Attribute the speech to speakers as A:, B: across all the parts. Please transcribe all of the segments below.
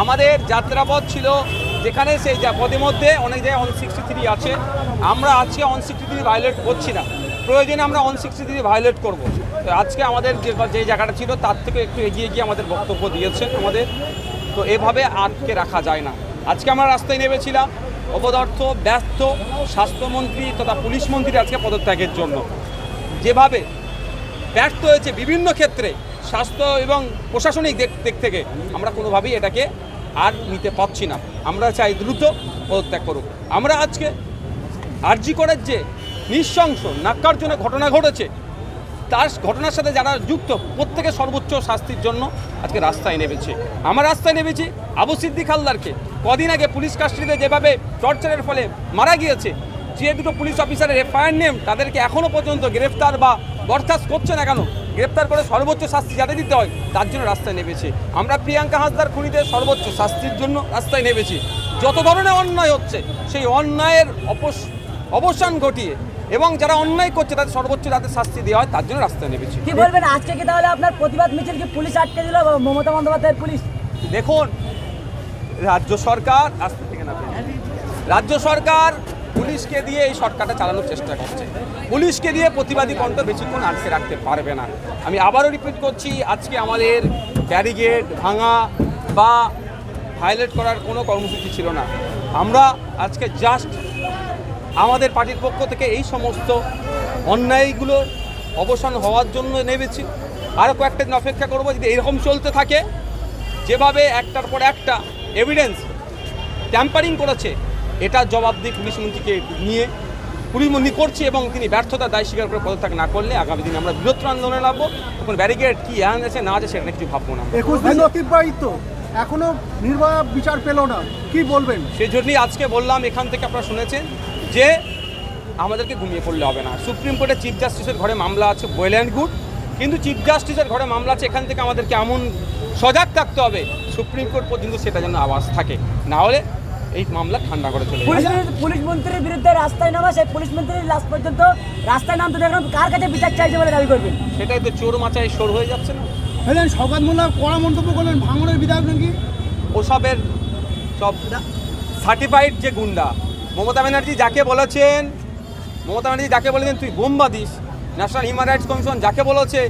A: আমাদের যাত্রাপথ ছিল যেখানে সেই পদে মধ্যে অনেক জায়গায় ওয়ান সিক্সটি থ্রি আছে। আমরা আজকে ওয়ান সিক্সটি থ্রি ভায়োলেট করছি না। প্রয়োজনে আমরা ওয়ান সিক্সটি থ্রি ভায়োলেট করব। তো আজকে আমাদের যে যে জায়গাটা ছিল, তার থেকে একটু এগিয়ে গিয়ে আমাদের বক্তব্য দিয়েছেন আমাদের। তো এভাবে আটকে রাখা যায় না। আজকে আমরা রাস্তায় নেমেছিলাম। অপদার্থ ব্যস্ত স্বাস্থ্যমন্ত্রী তথা পুলিশ মন্ত্রী আজকে পদত্যাগের জন্য। যেভাবে ব্যর্থ হয়েছে বিভিন্ন ক্ষেত্রে স্বাস্থ্য এবং প্রশাসনিক দিক থেকে আমরা কোনোভাবেই এটাকে আর নিতে পারছি না। আমরা চাই দ্রুত পদত্যাগ করুক। আমরা আজকে আরজি করার যে নৃশংস, নাক্কারজনক ঘটনা ঘটেছে, তার ঘটনার সাথে যারা যুক্ত, প্রত্যেকে সর্বোচ্চ শাস্তির জন্য আজকে রাস্তায় নেমেছে। আমার রাস্তায় নেমেছি আবু সিদ্দিক হালদারকে। কদিন আগে পুলিশ কাস্টডিতে যেভাবে টর্চারের ফলে মারা গিয়েছে, যে দুটো পুলিশ অফিসারের এফআইআর নেম তাদেরকে এখনও পর্যন্ত গ্রেফতার বা বরখাস্ত করছে না কেন গ্রেফতার করে সর্বোচ্চ শাস্তি যাতে দিতে হয় তার জন্য রাস্তায় নেমেছে। আমরা প্রিয়াঙ্কা হাসদার খুনিদের সর্বোচ্চ শাস্তির জন্য রাস্তায় নেমেছি। যত ধরনের অন্যায় হচ্ছে সেই অন্যায়ের অবসান ঘটিয়ে এবং যারা অন্যায় করছে তাদের সর্বোচ্চ যাতে শাস্তি দেওয়া হয় তার জন্য রাস্তায় নেমেছি।
B: কি বলবেন? আজকে কি তাহলে আপনার প্রতিবাদ মিছিল কি পুলিশ আটকে দিল মমতা বন্দ্যোপাধ্যায়ের পুলিশ?
A: দেখুন রাজ্য সরকার রাজ্য সরকার পুলিশকে দিয়ে এই সরকারটা চালানোর চেষ্টা করছে। পুলিশকে দিয়ে প্রতিবাদী কণ্ঠ বেশিক্ষণ আটকে রাখতে পারবে না। আমি আবারও রিপিট করছি, আজকে আমাদের ব্যারিগেড ভাঙা বা ভায়োলেট করার কোনো কর্মসূচি ছিল না। আমরা আজকে জাস্ট আমাদের পার্টির পক্ষ থেকে এই সমস্ত অন্যায়গুলোর অবসান হওয়ার জন্য নেমেছি। আরও কয়েকটা দিন অপেক্ষা করব, যদি এরকম চলতে থাকে, যেভাবে একটার পর একটা এভিডেন্স ট্যাম্পারিং করেছে এটা জবাবদিহি পুলিশ মন্ত্রীকে নিয়ে। পুলিশ মন্ত্রী করছে এবং তিনি ব্যর্থতার দায় স্বীকার করে পদত্যাগ না করলে আগামী দিনে আমরা বৃহত্তর আন্দোলনে নামবো। তখন ব্যারিকেড কি আন আছে না আছে সেটা কিছু ভাববো না
C: একুশ দিন অতিবাহিত। এখনও নির্ভয়া বিচার পেল না। কি বলবেন?
A: সেই জন্যই আজকে বললাম এখান থেকে আপনারা শুনেছেন যে আমাদেরকে ঘুমিয়ে পড়লে হবে না। সুপ্রিম কোর্টে চিফ জাস্টিসের ঘরে মামলা আছে ওয়েল অ্যান্ড গুড কিন্তু চিফ জাস্টিসের ঘরে মামলা আছে এখান থেকে আমাদেরকে এমন সজাগ থাকতে হবে সুপ্রিম কোর্ট পর্যন্ত সেটা যেন আওয়াজ থাকে। না হলে এই মামলা ঠান্ডা করে চলে
B: পুলিশ পুলিশ মন্ত্রীর বিরুদ্ধে রাস্তায় নামা সেই পুলিশ মন্ত্রীর লাস্ট পর্যন্ত রাস্তায় নামতে দেখলাম কার কাছে বিচার চাইছে বলে দাবি করবেন?
A: সেটাই তো চোর মাচায় সর হয়ে যাচ্ছে না।
C: এলেন সৌগত মোল্লা কড়া মন্তব্য করলেন ভাঙড়ের বিধায়ক নাকি?
A: ওসবের সব সার্টিফাইড যে গুন্ডা। মমতা ব্যানার্জি যাকে বলেছেন মমতা ব্যানার্জি যাকে বলেছেন তুই বোম্বা this national human rights commission যাকে বলেছে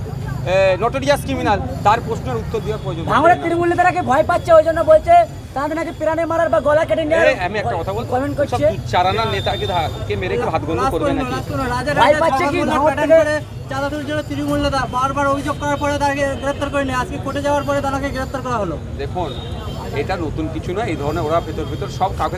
A: নটোরিয়াস ক্রিমিনাল তার প্রশ্নের উত্তর দেওয়ার প্রয়োজন
B: ভাঙড়ের তৃণমূল নেতারাকে ভয় পাচ্ছে ওই জন্য বলছে তাদের নাকি প্রাণে মারার বা গলা কেটে নেওয়ার
A: আমি একটা কথা বলব
B: কমেন্ট
A: সব
B: করছে।
A: চারানা নেতাকে কে মেরে কেউ হাত গন্ধ করবে নাকি?
B: ভয় পাচ্ছে কি?
D: চাঁদাতুর জন্য তৃণমূল নেতা বারবার অভিযোগ করার পরে তাকে গ্রেপ্তার করে নিয়ে। আজকে কোর্টে যাওয়ার পরে তাকে গ্রেফতার করা হলো।
A: দেখুন এটা নতুন কিছু নয় এই ধরনের ওরা ভেতর ভেতর সব কাউকে